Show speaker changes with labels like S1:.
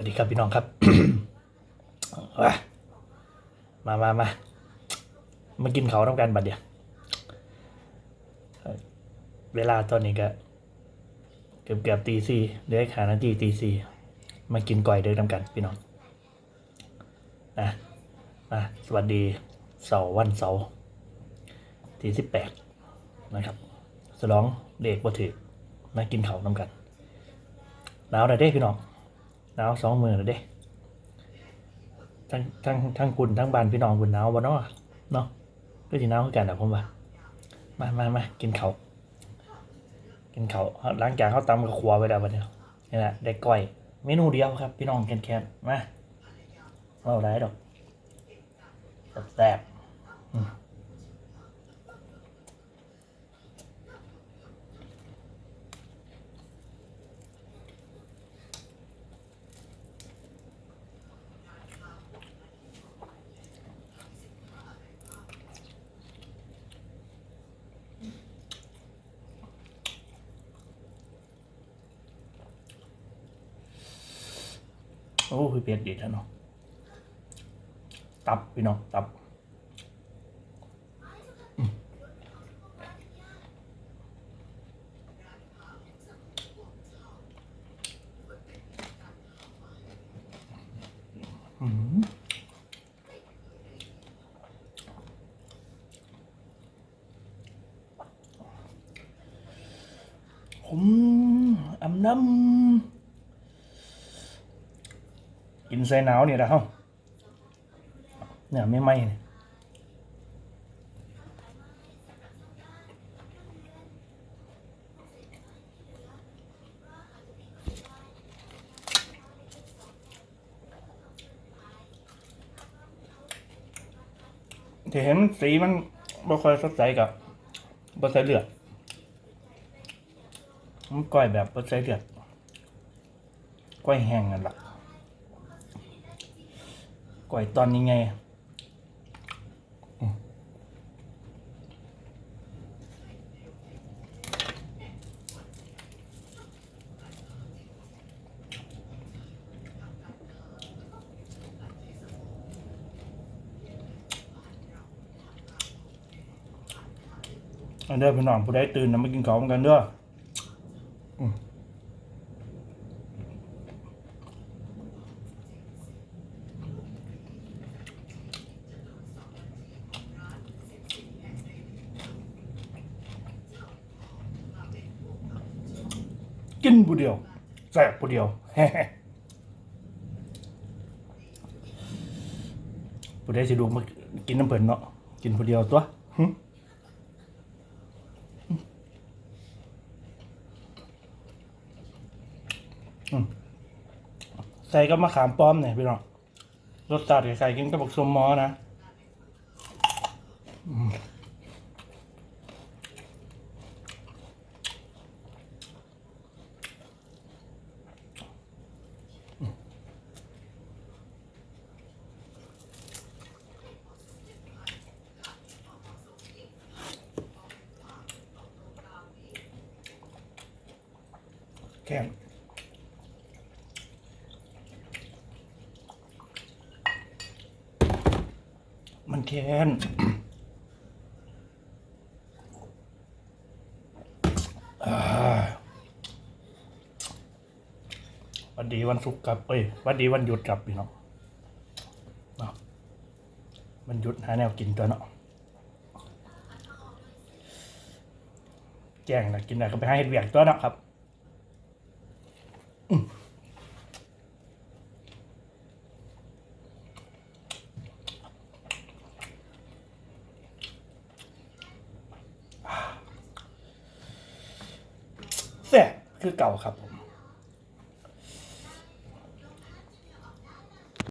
S1: วัสดีครับพี่น้องครับ มามามามากินเขาวต้องการบัดเดียวเวลาตอนนี้ก็เกือบเกือบตีสี่เหลือขานาทีตีสี่มากินก่อยเด้อทำกันพี่น้องอะมาสวัสดีเสาร์วันเสาร์ที่สิบแปดนะครับสลองเด็กบ่ถือมากินเขาวน้ำกันหนาวหน่อยเด้พี่น้อง หนาวสองมือหน่อยเด้ทั้งทั้งทั้งคุณทั้งบ้านพี่น้องคุณหนาวบ่เนาะเนาะก็จะหนาวคือกันนะผมว่ามามามากินเขากินเขาวหลังจากเขาตำกับครัวไปแล้ววันนี้นี่แหละได้ก้อยเมนูเดียวครับ พี่น้องแคนๆมาเอาได้ดอกแซ่บๆ โอ้คือเผ็ดดีท่านเนาะตับพี่น้องตับผมอำน้ำ กินใส่หนาวเนี่ยนะเฮ้าเนี่ยไม่ไหมเนี่ยที่เห็นสีมันบ่ค่อยสดใสกับบ่ใส่เลือดมันก้อยแบบบ่ใส่เลือดก้อยแห้งนั่นแหละ ก่อยตอนยังไงอันเด้อพี่น้องผู้ใดตื่นนะมากินข้าวเหมือนกันเด้อ กินผู้เดียวแสบผู้เดียวผู้ใดสิดูมากินน้ำเพิ่นเนาะกินผู้เดียวตัวใส่กับมะขามป้อมเนี่ยพี่น้องรสชาติคล้ายๆกินกับบักสมมอนะ แค่นมันแค้นวันดีวันศุกร์กับเอ้ยวันดีวันหยุดกับพี่น้องเนาะมันหยุดหาแนวกินตัวเนาะแจ้งนะกินอะไรก็ไปให้เฮ็ดเวียกตัวเนาะครับ แซ่บคือเก่าครับผม